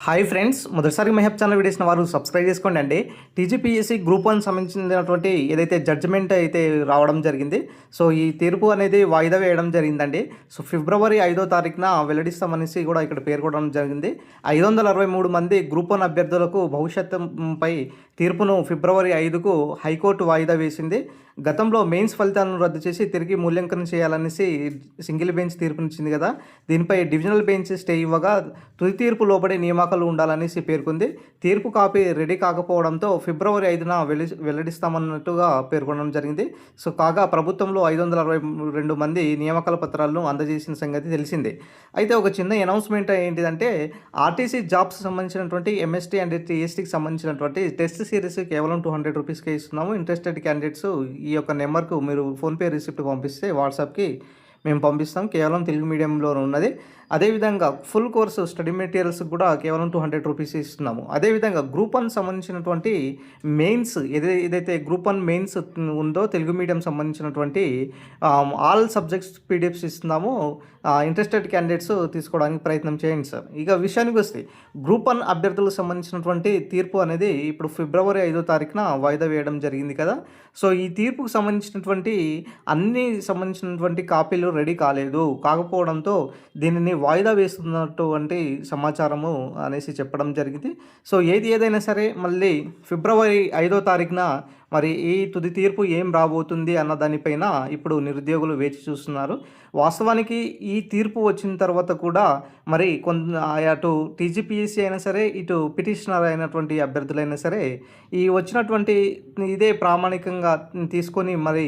Hi friends మొదటిసారి మహబ్ channel వీడియోస్ని వారు సబ్స్క్రైబ్ చేసుకోండి అండి. టీజీపీఎస్సీ గ్రూప్ వన్ సంబంధించినటువంటి ఏదైతే జడ్జిమెంట్ అయితే రావడం జరిగింది సో ఈ తీర్పు అనేది వాయిదా వేయడం జరిగిందండి. సో ఫిబ్రవరి ఐదో తారీఖున వెల్లడిస్తామనేసి కూడా ఇక్కడ పేర్కొనడం జరిగింది. ఐదు వందల అరవై మూడు మంది గ్రూప్ వన్ అభ్యర్థులకు భవిష్యత్తుపై తీర్పును ఫిబ్రవరి ఐదుకు హైకోర్టు వాయిదా వేసింది. గతంలో మెయిన్స్ ఫలితాలను రద్దు చేసి తిరిగి మూల్యాంకనం చేయాలనేసి సింగిల్ బెంచ్ తీర్పునిచ్చింది కదా. దీనిపై డివిజనల్ బెంచ్ స్టే ఇవ్వగా తుది తీర్పు లోబడే నియామకాలు ఉండాలనేసి పేర్కొంది. తీర్పు కాపీ రెడీ కాకపోవడంతో ఫిబ్రవరి ఐదున వెల్లి వెల్లడిస్తామన్నట్టుగా పేర్కొనడం జరిగింది. సో కాగా ప్రభుత్వంలో ఐదు వందల అరవై రెండు మంది నియామకాల పత్రాలను అందజేసిన సంగతి తెలిసిందే. అయితే ఒక చిన్న అనౌన్స్మెంట్ ఏంటిదంటే ఆర్టీసీ జాబ్స్ సంబంధించినటువంటి ఎంఎస్టీ అండ్ టీఎస్టీకి సంబంధించినటువంటి టెస్ట్ సిరీస్ కేవలం టూ హండ్రెడ్ రూపీస్కే ఇస్తున్నాము. ఇంట్రెస్టెడ్ క్యాండిడేట్స్ ఈ యొక్క నెంబర్కు మీరు ఫోన్పే రిసిప్ట్ పంపిస్తే వాట్సాప్కి మేము పంపిస్తాం. కేవలం తెలుగు మీడియంలో ఉన్నది. అదేవిధంగా ఫుల్ కోర్సు స్టడీ మెటీరియల్స్ కూడా కేవలం టూ హండ్రెడ్ రూపీస్ ఇస్తున్నాము. అదేవిధంగా గ్రూప్ వన్ సంబంధించినటువంటి మెయిన్స్ ఏదై ఏదైతే గ్రూప్ వన్ మెయిన్స్ ఉందో తెలుగు మీడియం సంబంధించినటువంటి ఆల్ సబ్జెక్ట్స్ పీడిఎఫ్స్ ఇస్తున్నాము. ఇంట్రెస్టెడ్ క్యాండిడేట్స్ తీసుకోవడానికి ప్రయత్నం చేయండి సార్ ఇక విషయానికి వస్తే గ్రూప్ వన్ అభ్యర్థులకు సంబంధించినటువంటి తీర్పు అనేది ఇప్పుడు ఫిబ్రవరి ఐదో తారీఖున వాయిదా వేయడం జరిగింది కదా. సో ఈ తీర్పుకు సంబంధించినటువంటి అన్ని సంబంధించినటువంటి కాపీలు రెడీ కాలేదు. కాకపోవడంతో దీనిని వాయిదా వేస్తున్నటువంటి సమాచారము అనేసి చెప్పడం జరిగింది. సో ఏది ఏదైనా సరే మళ్ళీ ఫిబ్రవరి ఐదో తారీఖున మరి ఈ తుది తీర్పు ఏం రాబోతుంది అన్న దానిపైన ఇప్పుడు నిరుద్యోగులు వేచి చూస్తున్నారు. వాస్తవానికి ఈ తీర్పు వచ్చిన తర్వాత కూడా మరి కొంత అటు టీజీపీఎస్సీ అయినా సరే ఇటు పిటిషనర్ అయినటువంటి అభ్యర్థులైనా సరే ఈ వచ్చినటువంటి ఇదే ప్రామాణికంగా తీసుకొని మరి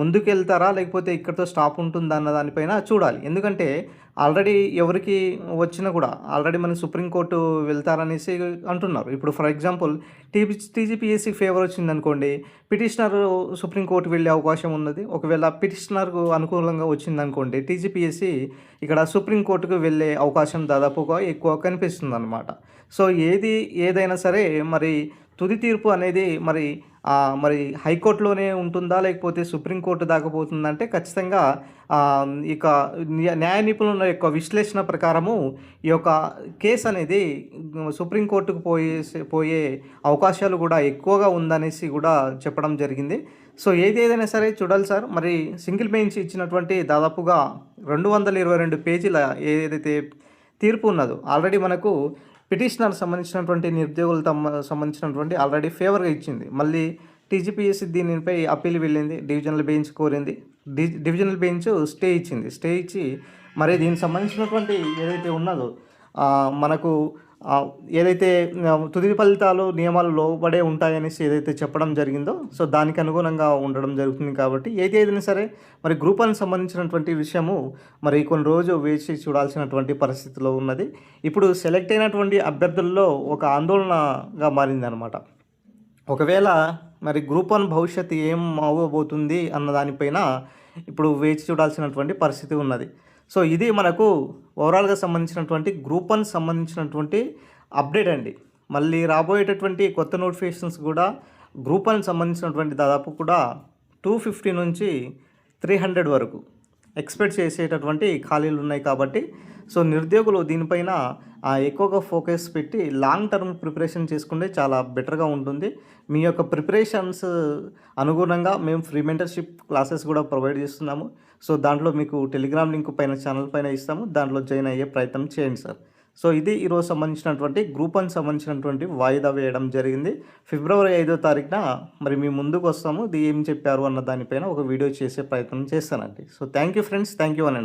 ముందుకెళ్తారా లేకపోతే ఇక్కడితో స్టాప్ ఉంటుందా అన్న దానిపైన చూడాలి. ఎందుకంటే ఆల్రెడీ ఎవరికి వచ్చినా కూడా ఆల్రెడీ మన సుప్రీంకోర్టు వెళ్తారనేసి అంటున్నారు. ఇప్పుడు for example TP TGPSC favour వచ్చిందనుకోండి పిటిషనర్ సుప్రీంకోర్టు వెళ్ళే అవకాశం ఉన్నది. ఒకవేళ పిటిషనర్కు అనుకూలంగా వచ్చిందనుకోండి టీజీపీఎస్సీ ఇక్కడ సుప్రీంకోర్టుకు వెళ్ళే అవకాశం దాదాపుగా ఎక్కువ కనిపిస్తుంది అనమాట సో ఏది ఏదైనా సరే మరి తుది తీర్పు అనేది మరి మరి హైకోర్టులోనే ఉంటుందా? లేకపోతే సుప్రీంకోర్టు దాకా పోతుందంటే ఖచ్చితంగా ఇక న్యాయ నిపుణుల యొక్క విశ్లేషణ ప్రకారము ఈ యొక్క కేసు అనేది సుప్రీంకోర్టుకు పోయే పోయే అవకాశాలు కూడా ఎక్కువగా ఉందనేసి కూడా చెప్పడం జరిగింది. సో ఏది ఏదైనా సరే చూడాలి సార్. మరి సింగిల్ బెంచ్ ఇచ్చినటువంటి దాదాపుగా రెండు వందల ఇరవై రెండు పేజీల ఏదైతే తీర్పు ఉన్నదో ఆల్రెడీ మనకు పిటిషనర్ సంబంధించినటువంటి నిరుద్యోగులు తమ సంబంధించినటువంటి ఆల్రెడీ ఫేవర్గా ఇచ్చింది. మళ్ళీ టీజీపీఎస్సీ దీనిపై అప్పీల్ వెళ్ళింది డివిజనల్ బెంచ్ కోరింది. డి డివిజనల్ బెంచ్ స్టే ఇచ్చింది. స్టే ఇచ్చి మరి దీనికి సంబంధించినటువంటి ఏదైతే ఉన్నదో మనకు ఏదైతే తుది ఫలితాలు నియమాలు లోబడే ఉంటాయనేసి ఏదైతే చెప్పడం జరిగిందో సో దానికి అనుగుణంగా ఉండడం జరుగుతుంది కాబట్టి ఏది ఏదైనా సరే మరి గ్రూప్ అని సంబంధించినటువంటి విషయము మరి కొన్ని రోజు వేచి చూడాల్సినటువంటి పరిస్థితిలో ఉన్నది. ఇప్పుడు సెలెక్ట్ అయినటువంటి అభ్యర్థుల్లో ఒక ఆందోళనగా మారిందనమాట. ఒకవేళ మరి గ్రూప్ వన్ భవిష్యత్తు ఏం అవ్వబోతుంది అన్న దానిపైన ఇప్పుడు వేచి చూడాల్సినటువంటి పరిస్థితి ఉన్నది. సో ఇది మనకు ఓవరాల్గా సంబంధించినటువంటి గ్రూప్ వన్ సంబంధించినటువంటి అప్డేట్ అండి. మళ్ళీ రాబోయేటటువంటి కొత్త నోటిఫికేషన్స్ కూడా గ్రూప్ వన్ సంబంధించినటువంటి దాదాపు కూడా టూ ఫిఫ్టీ నుంచి త్రీ హండ్రెడ్ వరకు ఎక్స్పెక్ట్ చేసేటటువంటి ఖాళీలు ఉన్నాయి కాబట్టి సో నిరుద్యోగులు దీనిపైన ఎక్కువగా ఫోకస్ పెట్టి లాంగ్ టర్మ్ ప్రిపరేషన్ చేసుకుంటే చాలా బెటర్గా ఉంటుంది. మీ యొక్క ప్రిపరేషన్స్ అనుగుణంగా మేము ఫ్రీ మెంటర్షిప్ క్లాసెస్ కూడా ప్రొవైడ్ చేస్తున్నాము. సో దాంట్లో మీకు టెలిగ్రామ్ లింక్ పైన ఛానల్ పైన ఇస్తాము. దాంట్లో జాయిన్ అయ్యే ప్రయత్నం చేయండి సార్. సో ఇది ఈరోజు సంబంధించినటువంటి గ్రూప్ వన్ సంబంధించినటువంటి వాయిదా వేయడం జరిగింది. ఫిబ్రవరి ఐదో తారీఖున మరి మీ ముందుకు వస్తాము. ఇది ఏం చెప్పారు అన్న దానిపైన ఒక వీడియో చేసే ప్రయత్నం చేస్తానండి. So thank you friends. Thank you అని